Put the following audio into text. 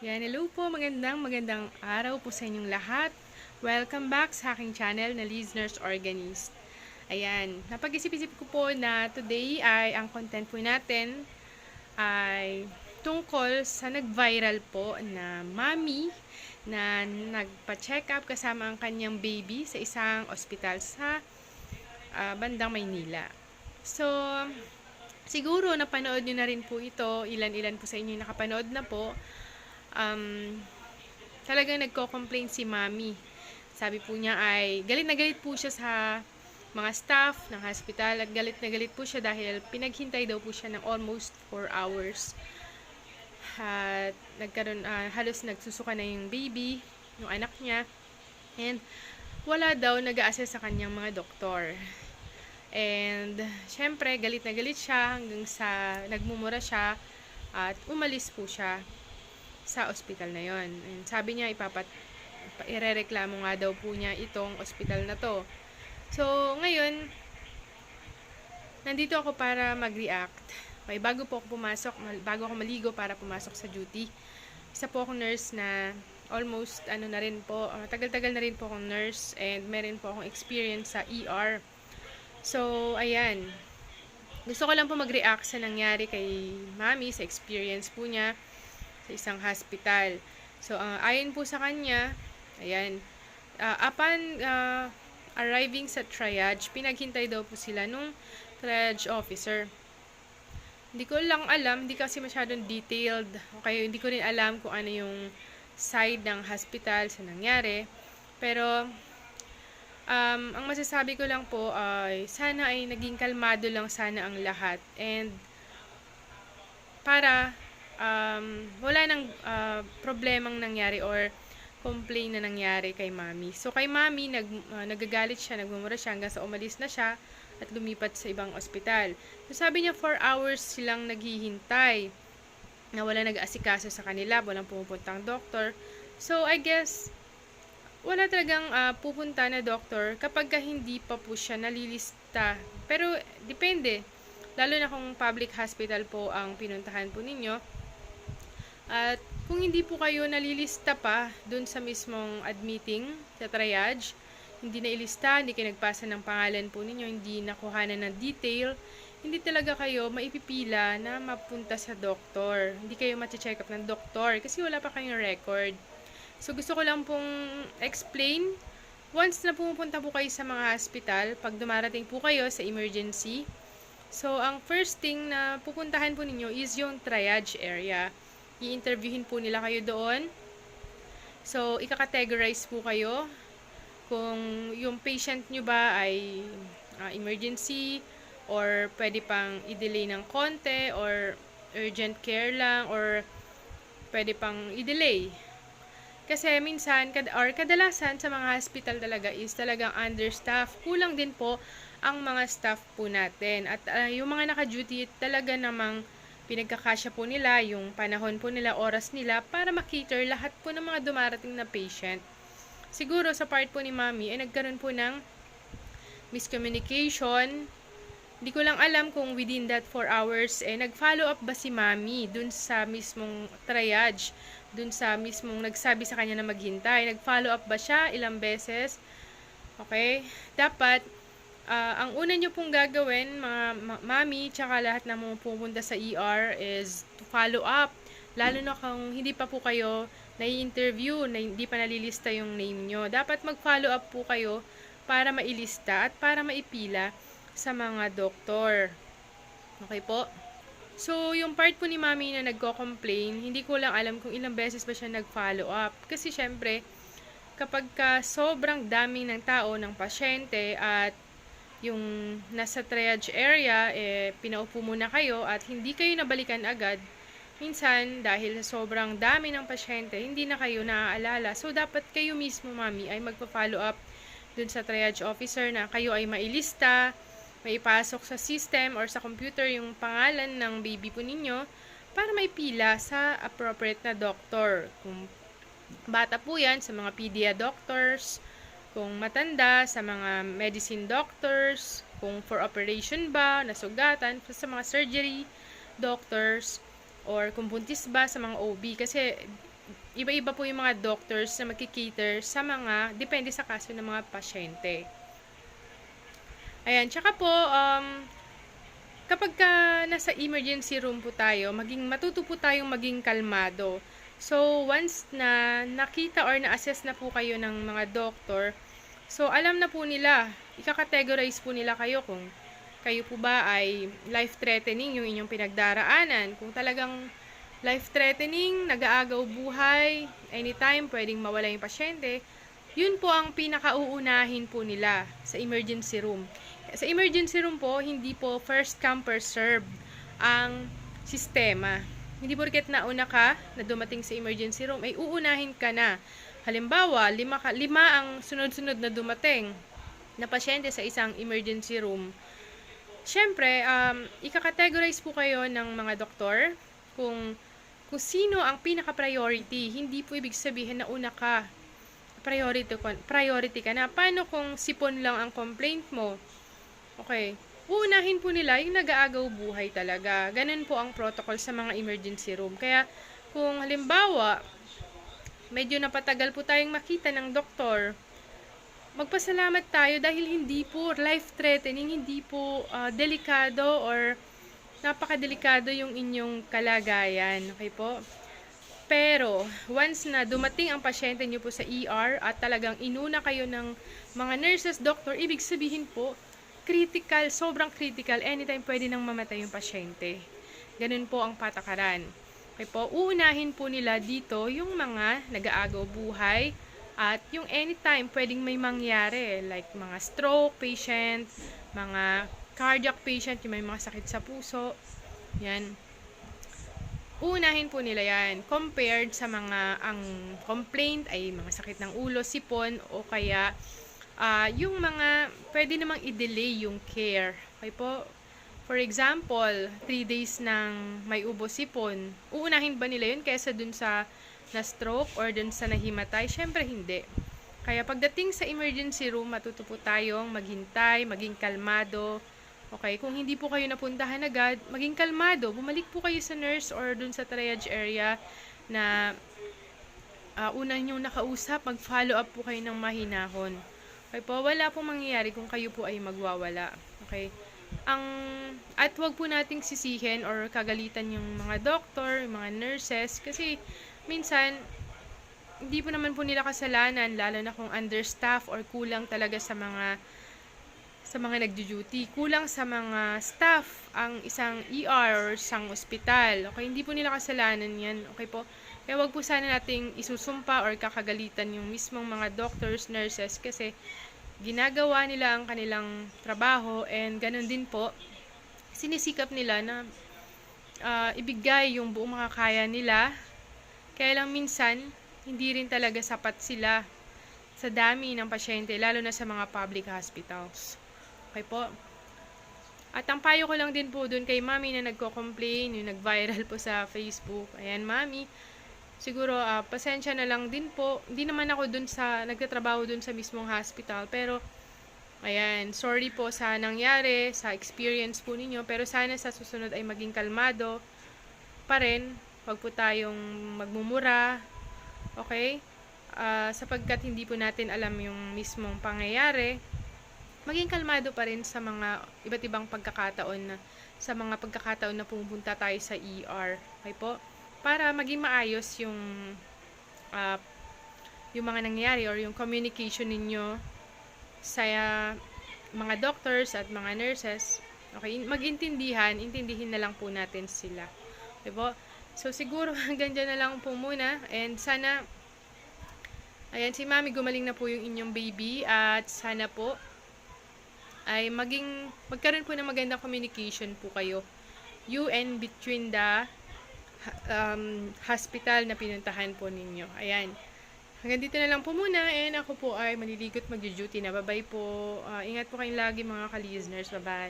Yan, hello po, magandang magandang araw po sa inyong lahat. Welcome back sa aking channel na Listeners Organist. Ayan, napag-isip-isip ko po na today ay ang content po natin ay tungkol sa nag-viral po na mami na nagpa-check up kasama ang kanyang baby sa isang ospital sa ah, bandang Maynila. So, siguro napanood nyo na rin po ito. Ilan-ilan po sa inyo nakapanood na po. Um, talagang nagko-complain si mami. Sabi po niya ay galit na galit po siya sa mga staff ng hospital at galit na galit po siya dahil pinaghintay daw po siya ng almost 4 hours. At nagkaroon, ah, halos nagsusuka na yung baby, yung anak niya. And wala daw nag-a-assess sa kanyang mga doktor. And, syempre, galit na galit siya hanggang sa nagmumura siya at umalis po siya sa ospital na yon. Sabi niya, ipapat, ipa- irereklamo nga daw po niya itong ospital na to. So, ngayon, nandito ako para mag-react. May bago po ako pumasok, bago ako maligo para pumasok sa duty. Isa po akong nurse na almost, ano na rin po, ah, tagal-tagal na rin po akong nurse and meron po akong experience sa ER. So, ayan. Gusto ko lang po mag-react sa nangyari kay mami, sa experience po niya sa isang hospital. So, ah, ayon po sa kanya, ayan, ah, upon ah, arriving sa triage, pinaghintay daw po sila nung triage officer. Hindi ko lang alam, hindi kasi masyadong detailed. Okay, hindi ko rin alam kung ano yung side ng hospital sa nangyari. Pero, um, ang masasabi ko lang po ay sana ay naging kalmado lang sana ang lahat. And, para um, wala nang uh, problemang nangyari or complain na nangyari kay mami. So, kay mami, nag, uh, nagagalit siya, nagmumura siya hanggang sa umalis na siya at lumipat sa ibang ospital. So, sabi niya, 4 hours silang naghihintay na wala nag-asikaso sa kanila, walang pumupuntang doktor. So, I guess, wala talagang ah, pupunta na doktor kapag ka hindi pa po siya nalilista. Pero, depende. Lalo na kung public hospital po ang pinuntahan po ninyo. At kung hindi po kayo nalilista pa dun sa mismong admitting sa triage, hindi na ilista, hindi kayo nagpasa ng pangalan po ninyo, hindi nakuhanan ng detail, hindi talaga kayo maipipila na mapunta sa doktor. Hindi kayo mati-check up ng doktor kasi wala pa kayong record. So gusto ko lang pong explain once na pumupunta po kayo sa mga hospital, pag dumarating po kayo sa emergency, so ang first thing na pupuntahan po ninyo is yung triage area. I-interviewin po nila kayo doon. So, ika-categorize po kayo kung yung patient nyo ba ay ah, emergency or pwede pang i-delay ng konti or urgent care lang or pwede pang i-delay. Kasi minsan, kad or kadalasan sa mga hospital talaga is talagang understaff. Kulang din po ang mga staff po natin. At ah, yung mga naka-duty talaga namang pinagkakasya po nila, yung panahon po nila, oras nila, para makiter lahat po ng mga dumarating na patient. Siguro sa part po ni Mami, ay nagkaroon po ng miscommunication. Hindi ko lang alam kung within that 4 hours, eh, nag-follow up ba si Mami dun sa mismong triage, dun sa mismong nagsabi sa kanya na maghintay. Nag-follow up ba siya ilang beses? Okay? Dapat, ah, ang una nyo pong gagawin, mga ma- mami, tsaka lahat na mga pupunta sa ER is to follow up. Lalo na kung hindi pa po kayo nai-interview, na hindi pa nalilista yung name nyo. Dapat mag-follow up po kayo para mailista at para maipila sa mga doktor. Okay po? So, yung part po ni mami na nagko-complain, hindi ko lang alam kung ilang beses ba siya nag-follow up. Kasi syempre, kapag ka sobrang dami ng tao, ng pasyente, at yung nasa triage area, eh, pinaupo muna kayo at hindi kayo nabalikan agad, minsan, dahil sobrang dami ng pasyente, hindi na kayo naaalala. So, dapat kayo mismo, mami, ay magpa-follow up dun sa triage officer na kayo ay mailista, may ipasok sa system or sa computer yung pangalan ng baby po ninyo para may pila sa appropriate na doctor. Kung bata po yan, sa mga pedia doctors, kung matanda, sa mga medicine doctors, kung for operation ba, nasugatan, sa mga surgery doctors, or kung buntis ba sa mga OB. Kasi iba-iba po yung mga doctors na magkikater sa mga, depende sa kaso ng mga pasyente. Ayan, tsaka po, um, kapag ka nasa emergency room po tayo, maging matuto po tayong maging kalmado. So, once na nakita or na-assess na po kayo ng mga doktor, so alam na po nila, ika-categorize po nila kayo kung kayo po ba ay life-threatening yung inyong pinagdaraanan. Kung talagang life-threatening, nag-aagaw buhay, anytime pwedeng mawala yung pasyente, yun po ang pinakauunahin po nila sa emergency room. Sa emergency room po, hindi po first come first serve ang sistema. Hindi porket nauna ka na dumating sa emergency room, ay uunahin ka na. Halimbawa, lima, ka, lima ang sunod-sunod na dumating na pasyente sa isang emergency room. Siyempre, um, ika-categorize po kayo ng mga doktor kung, kung sino ang pinaka-priority. Hindi po ibig sabihin na una ka. Priority, priority ka na. Paano kung sipon lang ang complaint mo? Okay. Uunahin po nila yung nag-aagaw buhay talaga. Ganun po ang protocol sa mga emergency room. Kaya, kung halimbawa, medyo napatagal po tayong makita ng doktor, magpasalamat tayo dahil hindi po life-threatening, hindi po ah, delikado or napakadelikado yung inyong kalagayan. Okay po? Pero, once na dumating ang pasyente nyo po sa ER at talagang inuna kayo ng mga nurses, doctor, ibig sabihin po, critical, sobrang critical, anytime pwede nang mamatay yung pasyente. Ganun po ang patakaran. Okay po, uunahin po nila dito yung mga nag-aagaw buhay at yung anytime pwedeng may mangyari like mga stroke patient, mga cardiac patient, yung may mga sakit sa puso. Yan. Uunahin po nila yan compared sa mga ang complaint ay mga sakit ng ulo, sipon o kaya ah, yung mga pwede namang i-delay yung care. Okay po? For example, 3 days ng may ubo sipon, uunahin ba nila yun kaysa dun sa na stroke or dun sa nahimatay? Syempre hindi. Kaya pagdating sa emergency room, matuto tayong maghintay, maging kalmado. Okay, kung hindi po kayo napuntahan agad, maging kalmado. Bumalik po kayo sa nurse or dun sa triage area na uh, una niyong nakausap, mag-follow up po kayo ng mahinahon. Okay po, wala pong mangyayari kung kayo po ay magwawala. Okay? Ang, at wag po nating sisihin or kagalitan yung mga doctor, yung mga nurses, kasi minsan, hindi po naman po nila kasalanan, lalo na kung understaff or kulang talaga sa mga sa mga nagdu-duty. Kulang sa mga staff ang isang ER or isang ospital. Okay, hindi po nila kasalanan yan. Okay po? Kaya wag po sana nating isusumpa or kakagalitan yung mismong mga doctors, nurses kasi ginagawa nila ang kanilang trabaho and ganun din po sinisikap nila na ah, ibigay yung buong makakaya nila. Kaya lang minsan, hindi rin talaga sapat sila sa dami ng pasyente, lalo na sa mga public hospitals. Okay po. At ang payo ko lang din po dun kay mami na nagko-complain, yung nag-viral po sa Facebook. Ayan, mami. Siguro, ah, pasensya na lang din po. Hindi naman ako dun sa, nagtatrabaho dun sa mismong hospital. Pero, ayan, sorry po sa nangyari, sa experience po ninyo. Pero sana sa susunod ay maging kalmado pa rin. Huwag po tayong magmumura. Okay? Ah, sapagkat hindi po natin alam yung mismong pangyayari maging kalmado pa rin sa mga iba't ibang pagkakataon na sa mga pagkakataon na pumunta tayo sa ER. Okay po? Para maging maayos yung ah, yung mga nangyayari or yung communication ninyo sa ah, mga doctors at mga nurses. Okay, magintindihan, intindihin na lang po natin sila. Po? So siguro hanggang dyan na lang po muna and sana ayan si Mami gumaling na po yung inyong baby at sana po ay maging magkaroon po ng magandang communication po kayo you and between the um, hospital na pinuntahan po ninyo. Ayan. Hanggang dito na lang po muna and ako po ay maliligot mag-duty na. Bye-bye po. Ah, ingat po kayong lagi mga ka-listeners. Bye-bye.